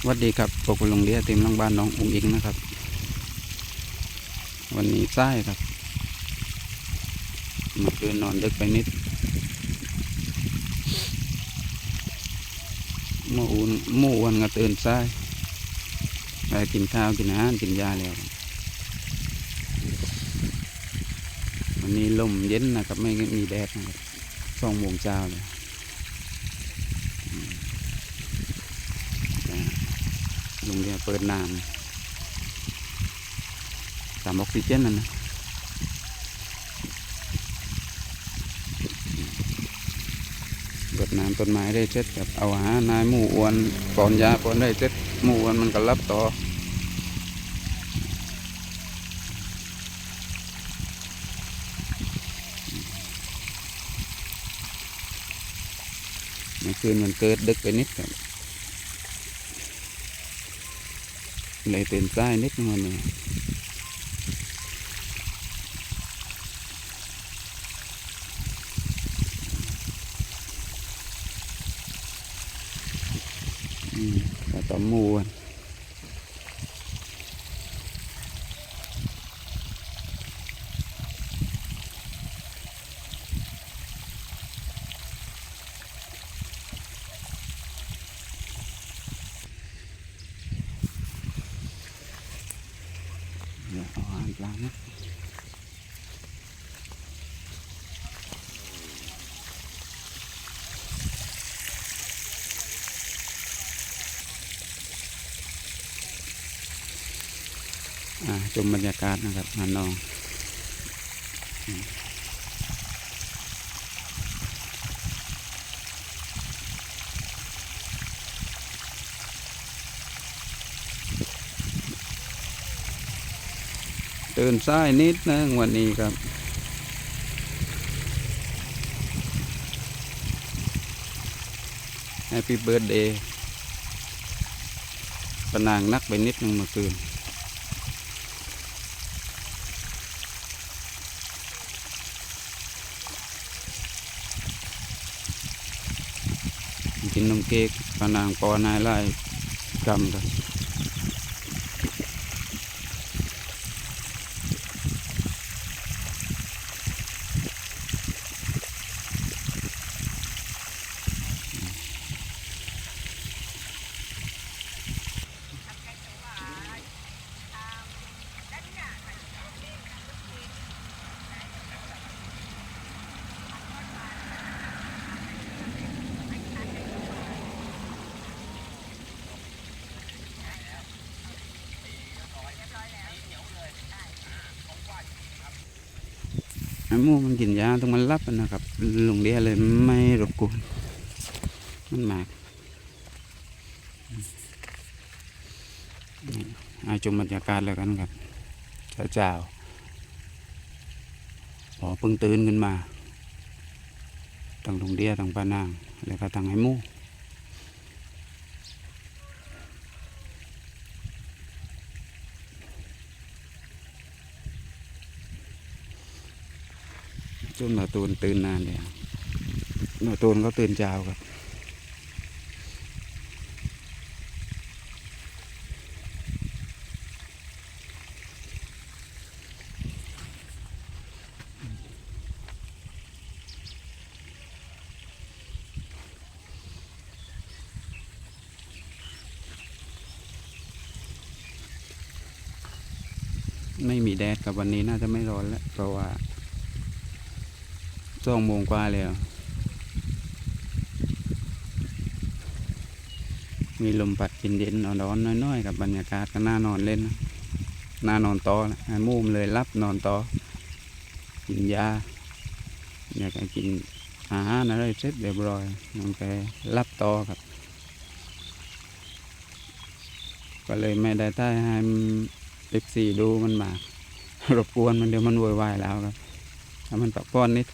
สวัสดีครับปกุลงเดียเต็มลังบ้านน้องอุ้งอิงนะครับ วันนี้ใต้ครับเมื่อคืนนอนดึกไปนิดเมื่ออุ่นเมื่อวันก็ตื่นใต้ไปกินข้าวกินอาหารกินยาแล้ว วันนี้ลมเย็นนะครับไม่มีแดดนะครับสองโมงเช้าเลยอืมอ่า ลุงเรียเปิดน้ำตามออกซิเจนนั่นนะเปิดน้ำต้นไม้ได้เช็ดกับเอาอาหานายหมูอ้วนปอนยาปอนได้เช็ดหมูอ้วนมันก็รับต่อเมื่อคืนมันเกิดดึกไปนิดครับ เลยตื่นสายนิดนึงนนี้อืมแต่ต่อหมูนเดี๋ยวเอานะชมบรรยากาศนะครับฮานอง ตื่นสายนิดนึงวันนี้ครับแฮปปี้เบิร์ดเดย์ปนางนักไปนิดนึงเมื่อคืนกินนมเค้กปนางปอนายไล่กำกัน มูมันกินยาต้องมันรับนะครับลงเดียเลยไม่รบกวนมันมากนี่อาชมบรรยากาศแล้วกันครับเช้าพอเพิ่งตื่นขึ้นมาตั้งลงเดียตั้งป้านาง แล้วก็ตั้งไอ้หมู จนหนูตูนตื่นนานเลยหนูตูนเขาตื่นเช้าครับไม่มีแดดกับวันนี้น่าจะไม่ร้อนแล้วเพราะว่า สองโมงกว่าแล้ว มีลมพัดเย็นๆร้อนๆน้อยๆกับบรรยากาศก็น่านอนเล่นน่านอนต่อนะไอ้มูมเลยรับนอนต่อกินยาอยากจะกินอาหารอะไรเสร็จเรียบร้อยมันไปรับต่อครับ ก็เลยไม่ได้ใต้ให้เอฟซีดูมันมารบกวนมันเดี๋ยวมันโวยวายแล้วครับถ้ามันปักป้อนนิด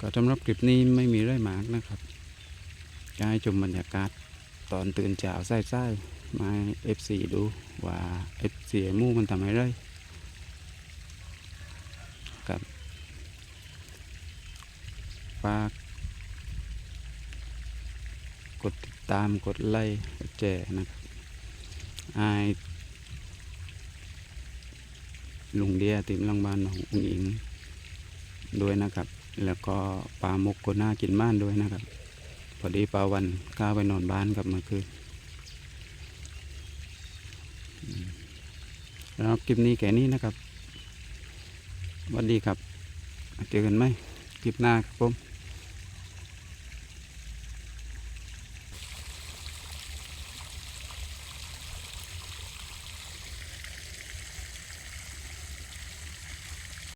ก็สำหรับคลิปนี้ไม่มีเรื่องมากนะครับจะให้ชมบรรยากาศตอนตื่นเช้าใส่ใส่มาเอฟซีดูว่าเอฟซีมูมันทำอะไรกับฝากกดติดตามกดไลค์กดแชร์นะครับไอลุงเดียติมลังบานของอุ๋งอิงด้วยนะครับ แล้วก็ปลาหมกก็น่ากินบ้านด้วยนะครับ พอดีปลาวันก้าไปนอนบ้านครับเมื่อคืนอืมแล้วคลิปนี้แค่นี้นะครับสวัสดีครับ เจอกันไหมคลิปหน้าครับผม